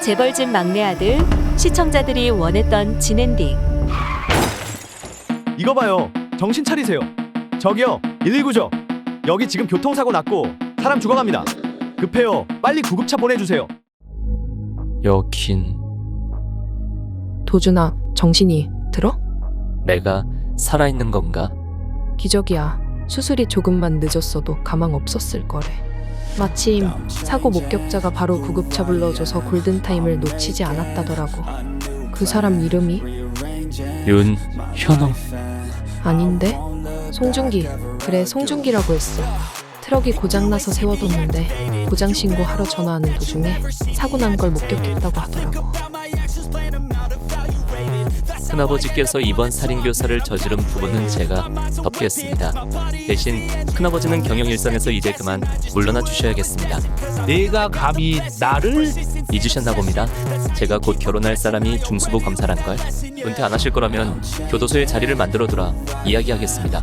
재벌집 막내 아들, 시청자들이 원했던 진엔딩. 이거 봐요. 정신 차리세요. 저기요. 119죠. 여기 지금 교통사고 났고 사람 죽어갑니다. 급해요. 빨리 구급차 보내주세요. 여긴 도준아, 정신이 들어? 내가 살아있는 건가? 기적이야. 수술이 조금만 늦었어도 가망 없었을 거래. 마침 사고 목격자가 바로 구급차 불러줘서 골든타임을 놓치지 않았다더라고. 그 사람 이름이? 윤 현웅 아닌데? 송중기. 그래, 송중기라고 했어. 트럭이 고장나서 세워뒀는데 고장 신고하러 전화하는 도중에 사고 난 걸 목격했다고 하더라고. 큰아버지께서 이번 살인교사를 저지른 부분은 제가 덮겠습니다. 대신 큰아버지는 경영 일선에서 이제 그만 물러나 주셔야겠습니다. 내가 감히 나를 잊으셨나 봅니다. 제가 곧 결혼할 사람이 중수부 검사란 걸. 은퇴 안 하실 거라면 교도소에 자리를 만들어두라 이야기하겠습니다.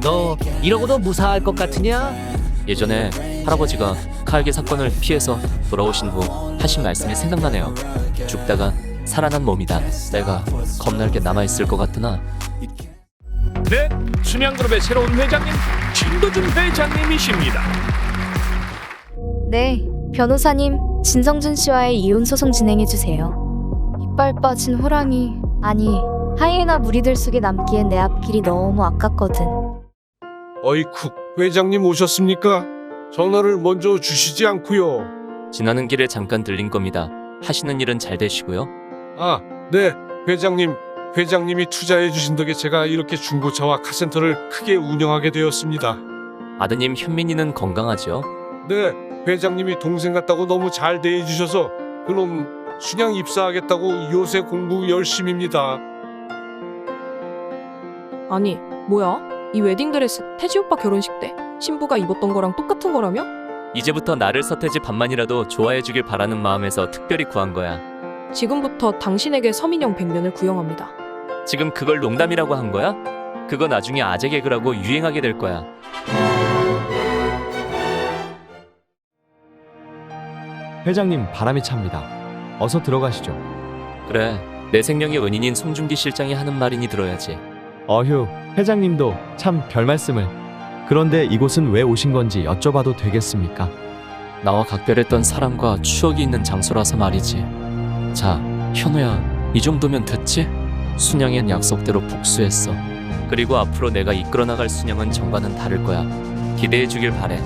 너 이러고도 무사할 것 같으냐? 예전에 할아버지가 칼기 사건을 피해서 돌아오신 후 하신 말씀이 생각나네요. 죽다가 살아난 몸이다. 내가 겁날 게 남아있을 것 같으나 네, 순양그룹의 새로운 회장님 김도준 회장님이십니다. 네, 변호사님, 진성준 씨와의 이혼 소송 진행해 주세요. 이빨 빠진 호랑이, 아니, 하이에나 무리들 속에 남기엔 내 앞길이 너무 아깝거든. 어이쿠 회장님 오셨습니까? 전화를 먼저 주시지 않고요. 지나는 길에 잠깐 들린 겁니다. 하시는 일은 잘 되시고요. 아, 네 회장님 회장님이 투자해 주신 덕에 제가 이렇게 중고차와 카센터를 크게 운영하게 되었습니다. 아드님 현민이는 건강하죠? 네 회장님이 동생 같다고 너무 잘 대해 주셔서 그놈 순양 입사하겠다고 요새 공부 열심입니다. 아니, 뭐야? 이 웨딩드레스 태지 오빠 결혼식 때 신부가 입었던 거랑 똑같은 거라며? 이제부터 나를 서태지 반만이라도 좋아해주길 바라는 마음에서 특별히 구한 거야. 지금부터 당신에게 서민형 백면을 구형합니다. 지금 그걸 농담이라고 한 거야? 그거 나중에 아재 개그라고 유행하게 될 거야. 회장님 바람이 찹니다. 어서 들어가시죠. 그래, 내 생명의 은인인 송중기 실장이 하는 말이니 들어야지. 어휴, 회장님도 참 별 말씀을. 그런데 이곳은 왜 오신 건지 여쭤봐도 되겠습니까? 나와 각별했던 사람과 추억이 있는 장소라서 말이지. 자, 현우야, 이 정도면 됐지? 순영엔 약속대로 복수했어. 그리고 앞으로 내가 이끌어 나갈 순영은 정과는 다를 거야. 기대해 주길 바래.